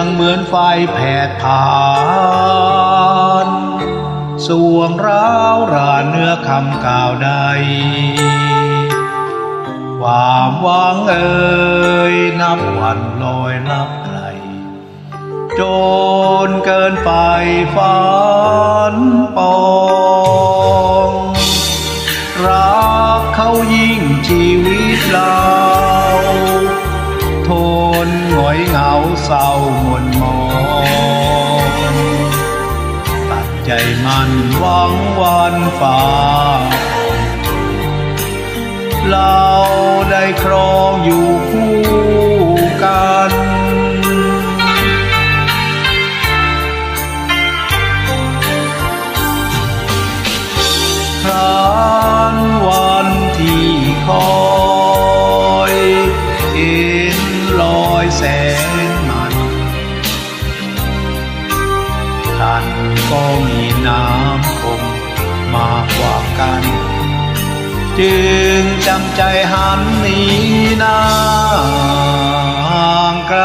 างเหมือนไฟแผดผานสวงร้าวรานเนื้อคำกล่าวใด ความหวังเอ่ยนับวันลอยลับไกล จนเกินไปฝันปองรักเขายิ่งชีวิตเรา เศร้าหม่นมองตัดใจมันหวังวันฟ้า เราได้ครองอยู่ ท่านก็มีน้ำคงมากกว่ากัน จึงจำใจหันหนีนางไกล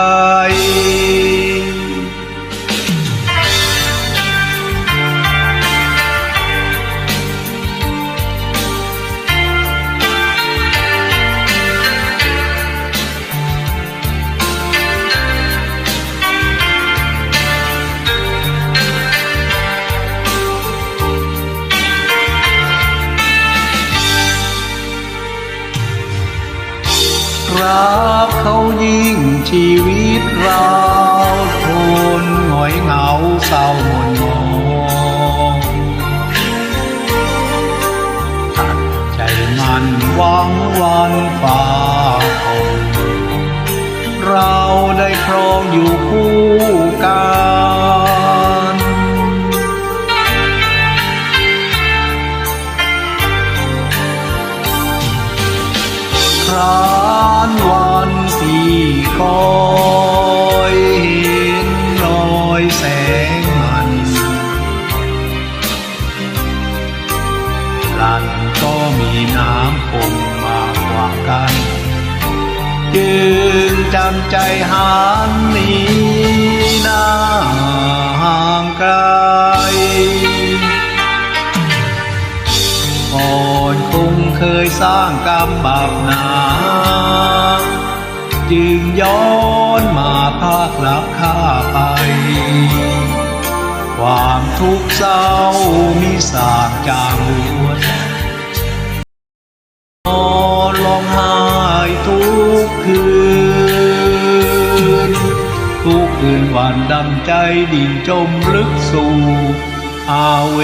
กเขายิ่งชีวิตเราทนหงอยเหงาเศร้าหม่นหมองตัดใจมันหวังวันฟ้าคงเราได้ครองอยู่คู่กัน ครานวันที่คอยเห็นรอยแสงมันหลันก็มีน้ำคงมากกว่ากัน จึงจำใจหันหนีหน้า เคยสร้างกรรมบาปหนาจึงย้อนมาพากลับข้าไป ความทุกข์เศร้ามีสากจางหัวใจนอนร้องไห้ทุกคืน ทุกคืนวันดำใจดิ่งจมลึกสู่อาเว